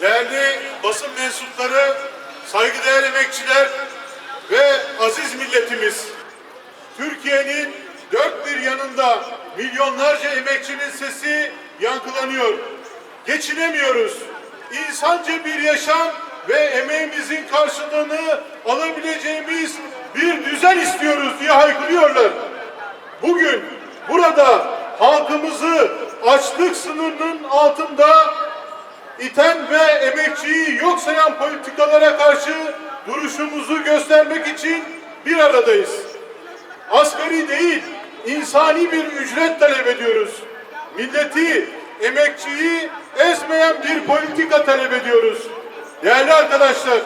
değerli basın mensupları, saygıdeğer emekçiler ve aziz milletimiz. Türkiye'nin dört bir yanında milyonlarca emekçinin sesi yankılanıyor. Geçinemiyoruz. İnsanca bir yaşam ve emeğimizin karşılığını alabileceğimiz bir düzen istiyoruz diye haykırıyorlar. Bugün burada halkımızı açlık sınırının altında iten ve emekçiyi yok sayan politikalara karşı duruşumuzu göstermek için bir aradayız. Asgari değil, insani bir ücret talep ediyoruz. Milleti, emekçiyi ezmeyen bir politika talep ediyoruz. Değerli arkadaşlar,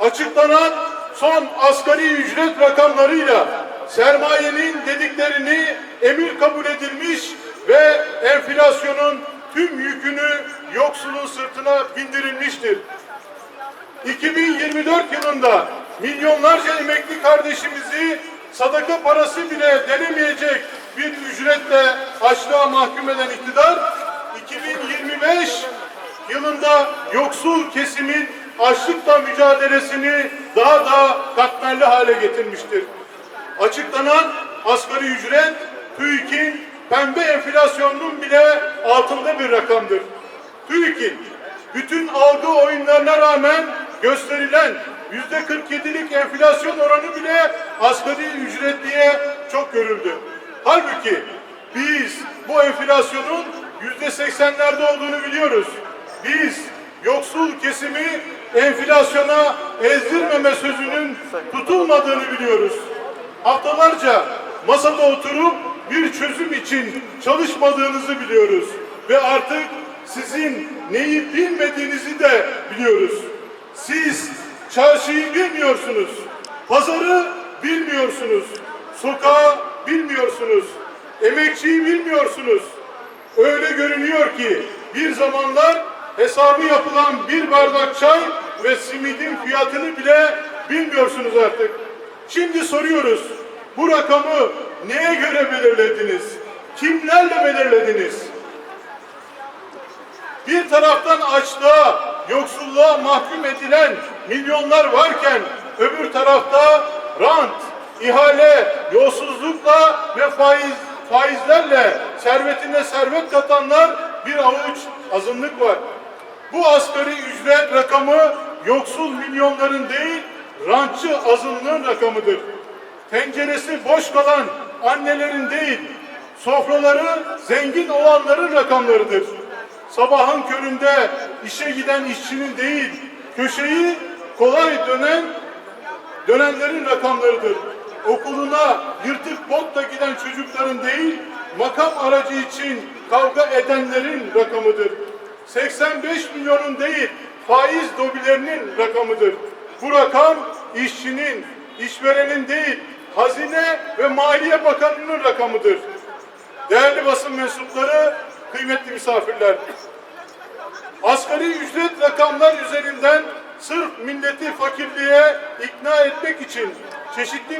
açıklanan son asgari ücret rakamlarıyla sermayenin dediklerini emir kabul edilmiş ve enflasyonun tüm yükünü yoksulun sırtına bindirilmiştir. 2024 yılında milyonlarca emekli kardeşimizi sadaka parası bile denemeyecek bir ücretle açlığa mahkum eden iktidar 2025 yılında yoksul kesimin açlıkla mücadelesini daha da katmerli hale getirmiştir. Açıklanan asgari ücret TÜİK'in pembe enflasyonunun bile altında bir rakamdır. TÜİK'in bütün algı oyunlarına rağmen gösterilen yüzde 47'lik enflasyon oranı bile asgari ücretliye çok görüldü. Halbuki biz bu enflasyonun yüzde 80'lerde olduğunu biliyoruz. Biz yoksul kesimi enflasyona ezdirmeme sözünün tutulmadığını biliyoruz. Haftalarca masada oturup bir çözüm için çalışmadığınızı biliyoruz. Ve artık sizin neyi bilmediğinizi de biliyoruz. Siz çarşıyı bilmiyorsunuz. Pazarı bilmiyorsunuz. Sokağı bilmiyorsunuz. Emekçiyi bilmiyorsunuz. Öyle görünüyor ki bir zamanlar hesabı yapılan bir bardak çay ve simidin fiyatını bile bilmiyorsunuz artık. Şimdi soruyoruz. Bu rakamı neye göre belirlediniz? Kimlerle belirlediniz? Bir taraftan açlığa, yoksulluğa mahkum edilen milyonlar varken öbür tarafta rant, ihale, yolsuzlukla ve faiz faizlerle servetine servet katanlar bir avuç azınlık var. Bu asgari ücret rakamı yoksul milyonların değil, rantçı azınlığın rakamıdır. Tenceresi boş kalan annelerin değil, sofraları zengin olanların rakamlarıdır. Sabahın köründe işe giden işçinin değil, köşeyi kolay dönen dönenlerin rakamlarıdır. Okuluna yırtık botla giden çocukların değil, makam aracı için kavga edenlerin rakamıdır. 85 milyonun değil, faiz dobilerinin rakamıdır. Bu rakam işçinin, işverenin değil, Hazine ve Maliye Bakanı'nın rakamıdır. Değerli basın mensupları, kıymetli misafirler, asgari ücret rakamlar üzerinden sırf milleti fakirliğe ikna etmek için çeşitli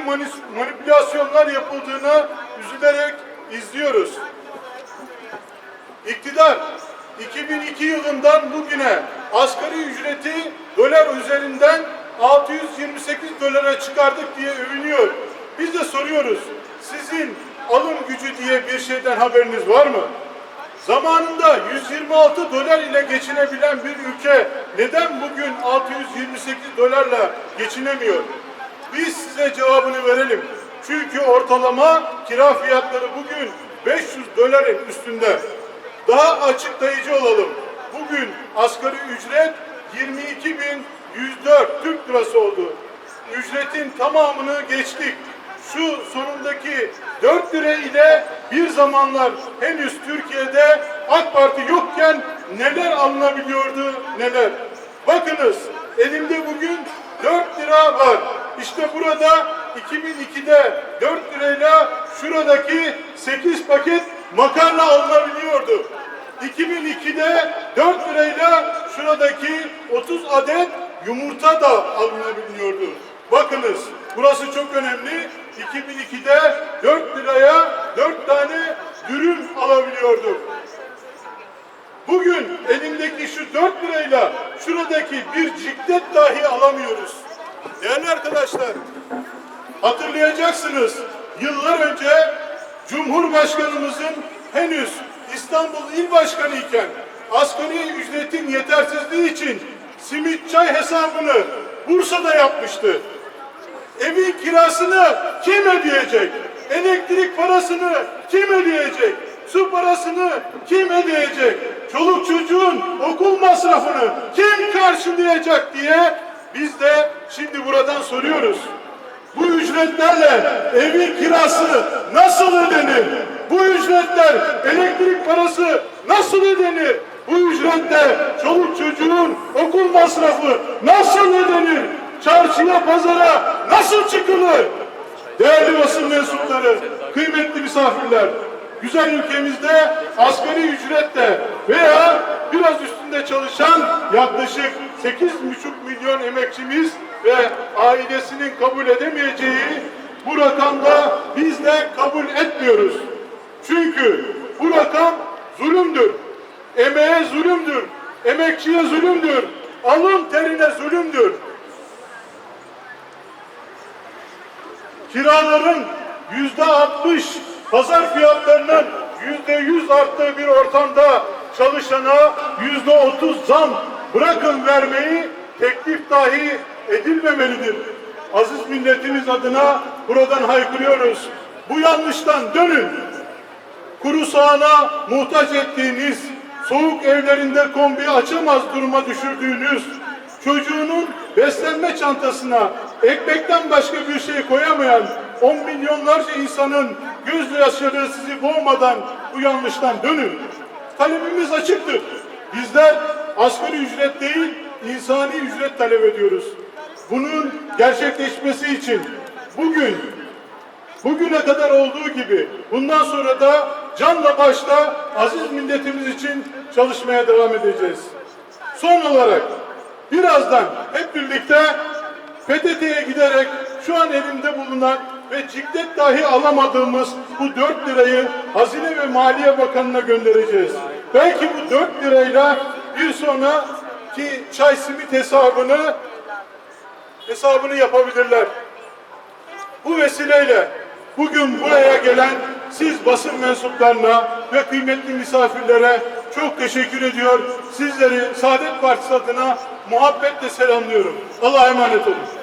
manipülasyonlar yapıldığını üzülerek izliyoruz. İktidar 2002 yılından bugüne asgari ücreti dolar üzerinden 628 dolara çıkardık diye övünüyor. Biz de soruyoruz. Sizin alım gücü diye bir şeyden haberiniz var mı? Zamanında 126 dolar ile geçinebilen bir ülke neden bugün 628 dolarla geçinemiyor? Biz size cevabını verelim. Çünkü ortalama kira fiyatları bugün 500 doların üstünde. Daha açıklayıcı olalım. Bugün asgari ücret 22.104 Türk lirası oldu. Ücretin tamamını geçtik. Şu sonundaki 4 lira ile bir zamanlar henüz Türkiye'de AK Parti yokken neler alınabiliyordu neler. Bakınız elimde bugün 4 lira var. İşte burada 2002'de 4 lirayla şuradaki 8 paket makarna alınabiliyordu. 2002'de 4 lirayla şuradaki 30 adet yumurta da alınabiliyordu. Bakınız burası çok önemli. 2002'de 4 liraya 4 tane dürüm alabiliyorduk. Bugün elimdeki şu 4 lirayla şuradaki bir ciklet dahi alamıyoruz. Değerli arkadaşlar, hatırlayacaksınız. Yıllar önce Cumhurbaşkanımızın henüz İstanbul İl Başkanı iken asgari ücretin yetersizliği için simit çay hesabını Bursa'da yapmıştı. Evin kirasını kim ödeyecek? Elektrik parasını kim ödeyecek? Su parasını kim ödeyecek? Çoluk çocuğun okul masrafını kim karşılayacak diye biz de şimdi buradan soruyoruz. Bu ücretlerle evin kirası nasıl ödenir? Bu ücretler elektrik parası nasıl ödenir? Bu ücretle çoluk çocuğun okul masrafı nasıl ödenir? Çarşıya pazara nasıl çıkılır? Değerli basın mensupları, kıymetli misafirler, güzel ülkemizde asgari ücretle veya biraz üstünde çalışan yaklaşık 8,5 milyon emekçimiz ve ailesinin kabul edemeyeceği bu rakamda biz de kabul etmiyoruz. Çünkü bu rakam zulümdür. Emeğe zulümdür. Emekçiye zulümdür. Alın terine zulümdür. Kiraların yüzde 60, pazar fiyatlarının yüzde 100 arttığı bir ortamda çalışana yüzde 30 zam bırakın vermeyi teklif dahi edilmemelidir. Aziz milletimiz adına buradan haykırıyoruz. Bu yanlıştan dönün. Kuru sahana muhtaç ettiğiniz, soğuk evlerinde kombi açamaz duruma düşürdüğünüz, çocuğunun beslenme çantasına ekmekten başka bir şey koyamayan on milyonlarca insanın gözyaşları sizi boğmadan bu yanlıştan dönün. Talebimiz açıktır. Bizler asgari ücret değil, insani ücret talep ediyoruz. Bunun gerçekleşmesi için bugün Bugüne kadar olduğu gibi bundan sonra da canla başla aziz milletimiz için çalışmaya devam edeceğiz. Son olarak birazdan hep birlikte PTT'ye giderek şu an elimde bulunan ve ciklet dahi alamadığımız bu 4 lirayı Hazine ve Maliye Bakanı'na göndereceğiz. Belki bu 4 lirayla bir sonraki çay simit hesabını hesabını yapabilirler. Bu vesileyle bugün buraya gelen siz basın mensuplarına ve kıymetli misafirlere çok teşekkür ediyor. Sizleri Saadet Partisi adına muhabbetle selamlıyorum. Allah'a emanet olun.